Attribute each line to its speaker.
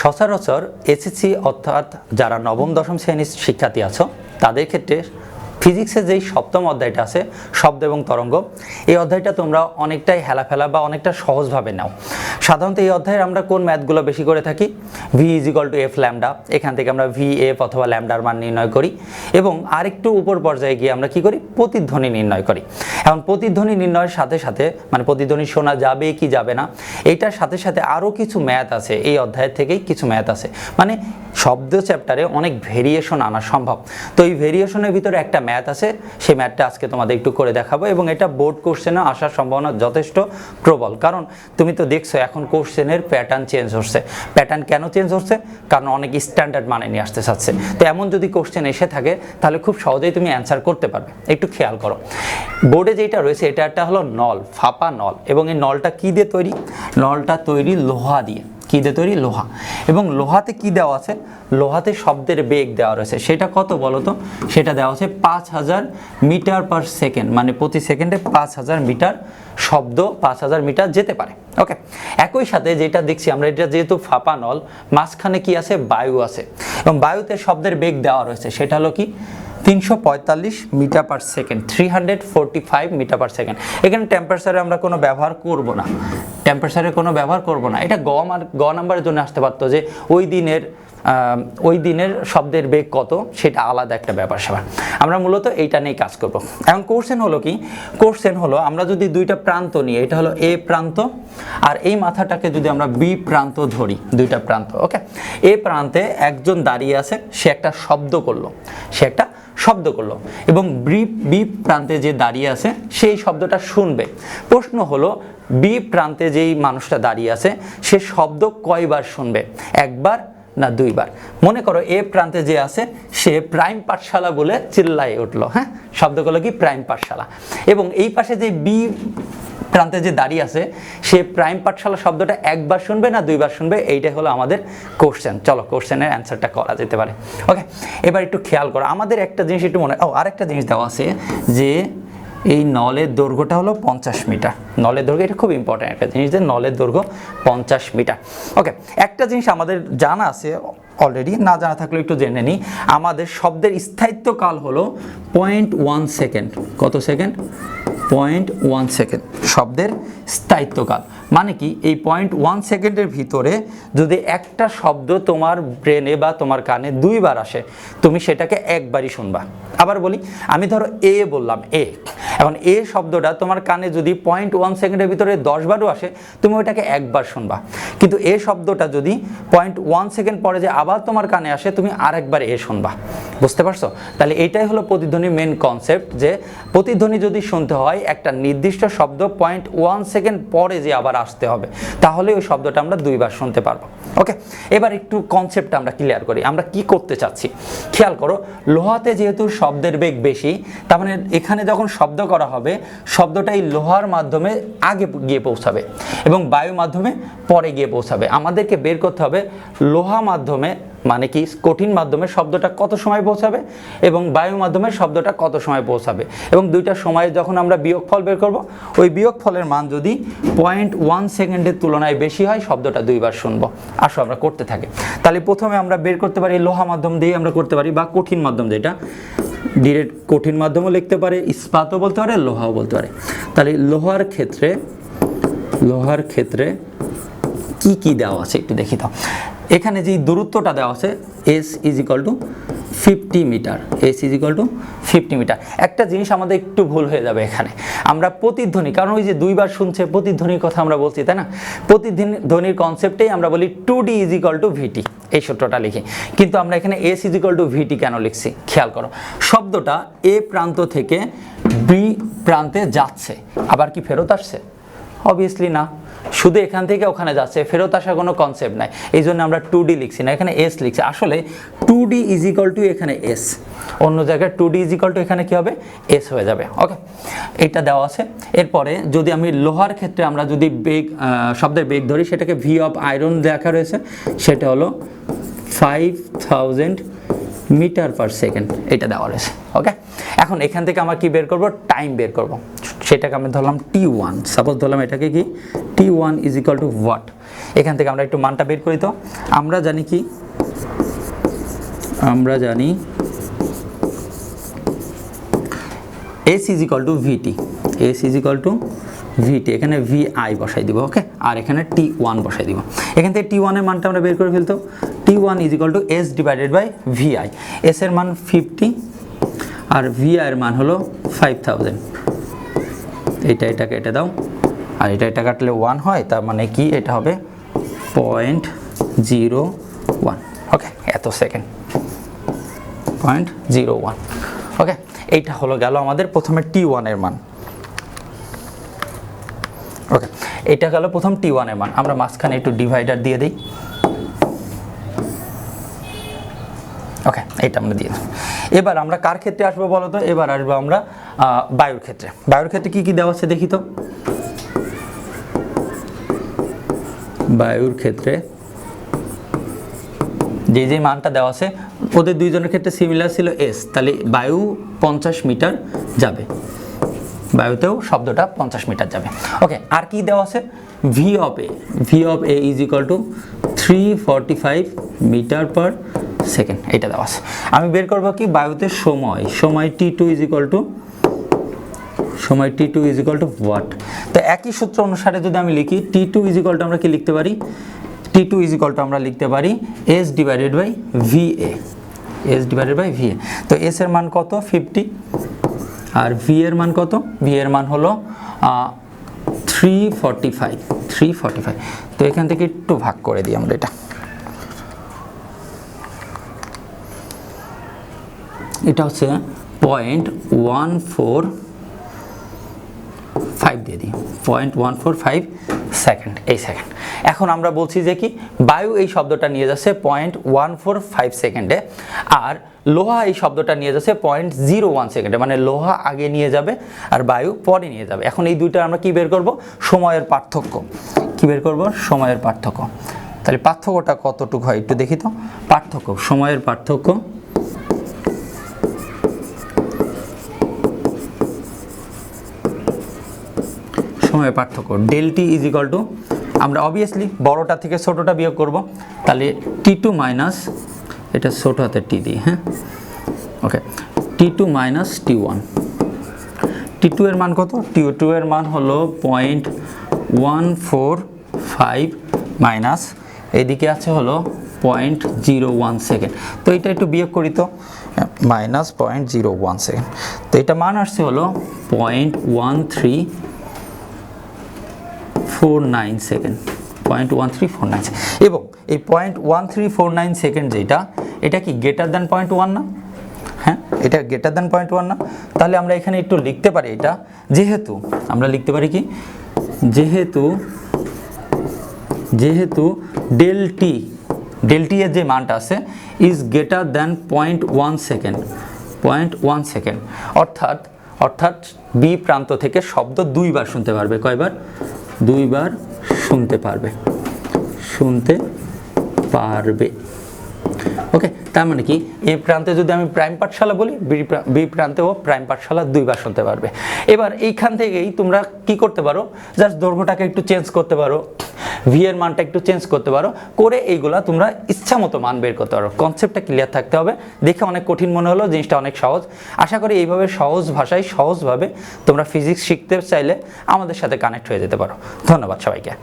Speaker 1: সচরাচর এসএসসি অর্থাৎ যারা নবম, দশম শ্রেণির শিক্ষার্থী আছো, তাদের ক্ষেত্রে ফিজিক্সের যেই সপ্তম অধ্যায়টা আছে, শব্দ এবং তরঙ্গ, এই অধ্যায়টা তোমরা অনেকটাই হেলাফেলা বা অনেকটা সহজভাবে নাও। সাধারণত এই অধ্যায়ে আমরা কোন ম্যাথগুলো বেশি করে থাকি? V is equal to F lambda এখান থেকে আমরা ভি এফ অথবা ল্যামডার মান নির্ণয় করি এবং আরেকটু উপর পর্যায়ে গিয়ে আমরা কি করি? প্রতিধ্বনি নির্ণয় করি। এখন প্রতিধ্বনি নির্ণয়ের সাথে সাথে মানে প্রতিধ্বনি শোনা যাবে কি যাবে না এইটার সাথে সাথে আরও কিছু ম্যাথ আছে। এই অধ্যায়ের থেকেই কিছু ম্যাথ আছে। মানে শব্দ চ্যাপ্টারে অনেক ভেরিয়েশন আনা সম্ভব। তো এই ভেরিয়েশনের ভিতরে একটা ম্যাথ আছে, সেই ম্যাথটা আজকে তোমাদের একটু করে দেখাবো এবং এটা বোর্ড কোশ্চেনে আসার সম্ভাবনা যথেষ্ট প্রবল। কারণ তুমি তো দেখছ, এখন কোশ্চেনের প্যাটার্ন চেঞ্জ হচ্ছে। প্যাটার্ন কেন চেঞ্জ হচ্ছে? কারণ অনেক স্ট্যান্ডার্ড মানে নিয়ে আসতে চাচ্ছে। তো এমন যদি কোশ্চেন এসে থাকে, তাহলে খুব সহজেই তুমি অ্যান্সার করতে পারবে। একটু খেয়াল করো। বোর্ডে যেটা রয়েছে, এটা একটা হলো নল, ফাপা নল। এবং এই নলটা কী দিয়ে তৈরি? নলটা তৈরি লোহা দিয়ে। কী দিয়ে তৈরি? লোহা। এবং লোহাতে কি দেওয়া আছে? লোহাতে শব্দের বেগ দেওয়া রয়েছে। সেটা কত বলো তো? সেটা দেওয়া আছে পাঁচ হাজার মিটার পার সেকেন্ড। মানে প্রতি সেকেন্ডে পাঁচ হাজার মিটার শব্দ, পাঁচ হাজার মিটার যেতে পারে। ওকে? একই সাথে যেটা দেখছি, আমরা এটা যেহেতু ফাঁপা নল, মাঝখানে কি আছে? বায়ু আছে। এবং বায়ুতে শব্দের বেগ দেওয়া রয়েছে। সেটা হলো কি? তিনশো পঁয়তাল্লিশ metre per second three hundred forty five metre per second এখানে টেম্পারেচারে আমরা কোনো ব্যবহার করব না। টেম্পারেচারে কোনো ব্যবহার করব না। এটা গ আর গ নাম্বারের জন্য আসতে পারতো যে ওই দিনের ওই দিনের শব্দের বেগ কত, সেটা আলাদা একটা ব্যাপার স্যাপার আমরা মূলত এইটা নিয়ে কাজ করব। এখন কোর্সেন হলো কি? কোর্সেন হলো আমরা যদি দুইটা প্রান্ত নিয়ে এটা হলো এ প্রান্ত আর এই মাথাটাকে যদি আমরা বি প্রান্ত ধরি, দুইটা প্রান্ত ওকে এ প্রান্তে একজন দাঁড়িয়ে আছে, সে একটা শব্দ করল। সে একটা শব্দ করল। এবং বিপ বিপ প্রান্তে যে দাঁড়িয়ে আছে, সেই শব্দটা শুনবে। প্রশ্ন হলো বি প্রান্তে যেই মানুষটা দাঁড়িয়ে আছে, সে শব্দ কয়বার শুনবে? একবার না দুইবার। মনে করো এ প্রান্তে যে আছে, সে প্রাইম পাঠশালা বলে চিল্লায় উঠল হ্যাঁ? শব্দগুলো কি? প্রাইম পাঠশালা। এবং এই পাশে যে বি প্রান্তে যে দাঁড়িয়ে আছে, সে প্রাইম পাঠশালা শব্দটা একবার শুনবে না দুইবার শুনবে? এইটাই হলো আমাদের কোশ্চেন চলো কোশ্চেনের অ্যান্সারটা করা যেতে পারে। ওকে এবার একটু খেয়াল করো। আমাদের একটা জিনিস একটু মনে ও, আরেকটা জিনিস দেওয়া আছে যে এই নলের দৈর্ঘ্যটা হলো পঞ্চাশ মিটার। নলের দৈর্ঘ্য, এটা খুব ইম্পর্ট্যান্ট একটা জিনিস যে নলের দৈর্ঘ্য পঞ্চাশ মিটার। ওকে একটা জিনিস আমাদের জানা আছে অলরেডি না জানা থাকলে একটু জেনে নিই। আমাদের শব্দের স্থায়িত্বকাল হলো পয়েন্ট ওয়ান সেকেন্ড কত সেকেন্ড পয়েন্ট ওয়ান সেকেন্ড শব্দের স্থায়িত্বকাল। মানে কি? এই পয়েন্ট ওয়ান সেকেন্ডের ভিতরে যদি একটা শব্দ তোমার ব্রেনে বা তোমার কানে দুইবার আসে, তুমি সেটাকে একবারই শুনবা। আবার বলি, আমি ধরো এ বললাম, এ। এখন এ শব্দটা তোমার কানে যদি পয়েন্ট ওয়ান সেকেন্ডের ভিতরে দশবারও আসে, তুমি ওইটাকে একবার শুনবা। কিন্তু এ শব্দটা যদি পয়েন্ট ওয়ান সেকেন্ড পরে যে আবার তোমার কানে আসে, তুমি আরেকবার এ শুনবা। বুঝতে পারছ? তাহলে এটাই হলো প্রতিধ্বনির মেন কনসেপ্ট যে প্রতিধ্বনি যদি শুনতে হয়, একটা নির্দিষ্ট শব্দ পয়েন্ট ওয়ান সেকেন্ড পরে যে আবার আসতে হবে। তাহলে ওই শব্দটা আমরা দুইবার শুনতে পারব। ওকে এবার একটু কনসেপ্ট আমরা ক্লিয়ার করি। আমরা কি করতে চাচ্ছি? খেয়াল করো, লোহাতে যেহেতু শব্দের বেগ বেশি, তার মানে এখানে যখন শব্দ করা হবে, শব্দটা এই লোহার মাধ্যমে আগে গিয়ে পৌঁছাবে এবং বায়ু মাধ্যমে পরে গিয়ে পৌঁছাবে। আমাদেরকে বের করতে হবে লোহা মাধ্যমে মানে কি? কঠিন মাধ্যমে শব্দটা কত সময় পৌঁছাবে এবং বায়ু মাধ্যমে শব্দটা কত সময় পৌঁছাবে? এবং দুইটা সময়ে যখন আমরা বিয়োগফল বের করব, ওই বিয়োগফলের মান যদি পয়েন্ট ওয়ান সেকেন্ডের তুলনায় বেশি হয়, শব্দটা দুইবার শুনব। আসো আমরা করতে থাকি। তাহলে প্রথমে আমরা বের করতে পারি লোহা মাধ্যম দিয়ে আমরা করতে পারি বা কঠিন মাধ্যম যেটা ডিরেক্ট কঠিন মাধ্যমও লিখতে পারে, ইস্পাতও বলতে পারে, লোহাও বলতে পারে। তাহলে লোহার ক্ষেত্রে লোহার ক্ষেত্রে কি কি দেওয়া আছে একটু দেখি দাও এখানে যে দূরত্বটা দেওয়া আছে S is equal to fifty metre S is equal to fifty metre একটা জিনিস আমাদের একটু ভুল হয়ে যাবে এখানে। আমরা প্রতিধ্বনি, কারণ ওই যে দুইবার শুনছে, প্রতিধ্বনির কথা আমরা বলছি, তাই না? প্রতিধ্বনির কনসেপ্টেই আমরা বলি two D is equal to VT এই সূত্রটা লিখি। কিন্তু আমরা এখানে S is equal to VT কেন লিখছি, খেয়াল করো। শব্দটা এ প্রান্ত থেকে বি প্রান্তে যাচ্ছে, আবার কি ফেরত আসছে? অবভিয়াসলি না। শুধু এখান থেকে ওখানে যাচ্ছে, ফেরত আসার কোনো কনসেপ্ট নাই। এই জন্য আমরা টু ডি লিখছি না, এখানে এস লিখছি। আসলে two D is equal to এখানে এস অন্য জায়গায় টু ডি ইজিক্যাল টু এখানে কি হবে? এস হয়ে যাবে ওকে এটা দেওয়া আছে। এরপরে যদি আমি লোহার ক্ষেত্রে আমরা যদি বেগ শব্দের বেগ ধরি, সেটাকে ভি অফ আয়রন দেখা রয়েছে, সেটা হলো five thousand metre per second এটা দেওয়া রয়েছে ওকে এখন এখান থেকে আমরা কি বের করব? টাইম বের করব। সেটাকে আমি ধরলাম টি ওয়ান সাপোজ ধরলাম এটাকে কি? T one is equal to what এখান থেকে আমরা একটু মানটা বের করি তো। আমরা জানি কি? আমরা জানি S is equal to VT S is equal to VT এখানে ভি আই বসাই দিব ওকে আর এখানে টি ওয়ান বসাই দিব। এখান থেকে টি ওয়ানের মানটা আমরা বের করে ফেলতো। T one is equal to S divided by V I S এর মান ফিফটি আর ভি আই এর মান হলো ফাইভ থাউজেন্ড এটা এটা কেটে দাও। আর এটা এটা কাটলে ওয়ান হয়, তার মানে কি? এটা হবে পয়েন্ট জিরো ওয়ান ওকে এত second point zero one okay এইটা হলো গেল আমাদের প্রথমে টি ওয়ানের মান। ওকে এটা গেল প্রথম টি ওয়ানের মান। আমরা মাঝখানে একটু ডিভাইডার দিয়ে দিই। ওকে এইটা আমরা দিয়ে দিই। এবার আমরা কার ক্ষেত্রে আসব বলো তো? এবার আসব আমরা বায়ুর ক্ষেত্রে। বায়ুর ক্ষেত্রে কি কি দেওয়া আছে দেখি তো? বায়ুর ক্ষেত্রে যে যে মানটা দেওয়া আছে, ওদের দুইজনের ক্ষেত্রে সিমিলার ছিল এস তাহলে বায়ু পঞ্চাশ মিটার যাবে। বায়ুতেও শব্দটা পঞ্চাশ মিটার যাবে। ওকে আর কি দেওয়া আছে? V of A V of A is equal to three forty five metre per second এটা দেওয়া আছে। আমি বের করব কি? বায়ুতে সময়। সময় T two is equal to সময় T two is equal to what তো একই সূত্র অনুসারে যদি আমি লিখি T two is equal to আমরা কি লিখতে পারি? T two is equal to আমরা লিখতে পারি S divided by V A S divided by V A তো এস এর মান কত? ফিফটি আর ভি এর মান কত? ভি এর মান হলো three forty five, three forty five. তো এখান থেকে একটু ভাগ করে দিই আমরা এটা। এটা হচ্ছে পয়েন্ট ওয়ান ফোর ফাইভ দিয়ে দিই। Point one four five second, এই সেকেন্ড। এখন আমরা বলছি যে কি, বায়ু এই শব্দটা নিয়ে যাচ্ছে পয়েন্ট ওয়ান ফোর ফাইভ সেকেন্ডে, আর লোহা এই শব্দটা নিয়ে যাচ্ছে পয়েন্ট জিরো ওয়ান সেকেন্ডে মানে লোহা আগে নিয়ে যাবে আর বায়ু পরে নিয়ে যাবে। এখন এই দুইটা আমরা কি বের করব? সময়ের পার্থক্য। কি বের করব? সময়ের পার্থক্য। তাহলে পার্থক্যটা কতটুকু হয় একটু দেখি তো? পার্থক্য, সময়ের পার্থক্য সময়ের পার্থক্য delta T is equal to আমরা অবভিয়াসলি বড়টা থেকে ছোটোটা বিয়োগ করব। তাহলে টি টু মাইনাস এটা ছোটো হাতে টি দিই হ্যাঁ? Okay T two minus T one T two এর মান কত? টি টু এর মান হলো point one four five minus এদিকে আছে হলো পয়েন্ট জিরো ওয়ান সেকেন্ড তো এটা একটু বিয়োগ করি তো minus point zero one second তো এটা মান আসছে হলো point one three four nine second point one three four nine এবং এই point one three four nine second যেটা, এটা কি গ্রেটার দ্যান পয়েন্ট ওয়ান না? হ্যাঁ এটা গ্রেটার দ্যান পয়েন্ট ওয়ান না? তাহলে আমরা এখানে একটু লিখতে পারি এটা। যেহেতু, আমরা লিখতে পারি কি? যেহেতু যেহেতু ডেল টি ডেল টি এর যে মানটা আছে is greater than point one second point one second অর্থাৎ অর্থাৎ বি প্রান্ত থেকে শব্দ দুইবার শুনতে পারবে। কয়বার? দুইবার শুনতে পারবে। শুনতে পারবে। ওকে, তার মানে কি? এ প্রান্তে যদি আমি প্রাইম পাঠশালা বলি, বি প্রা- প্রান্তেও প্রাইম পাঠশালা দুইবার শুনতে পারবে। এবার এইখান থেকেই তোমরা কি করতে পারো? জাস্ট দৈর্ঘ্যটাকে একটু চেঞ্জ করতে পারো। ভি এর মানটা একটু চেঞ্জ করতে পারো। করে এইগুলা তোমরা ইচ্ছা মতো মান বের করতে পারো। কনসেপ্টটা ক্লিয়ার থাকতে হবে। দেখে অনেক কঠিন মনে হলো জিনিসটা অনেক সহজ। আশা করি এইভাবে সহজ ভাষায় সহজভাবে তোমরা ফিজিক্স শিখতে চাইলে আমাদের সাথে কানেক্ট হয়ে যেতে পারো। ধন্যবাদ সবাইকে।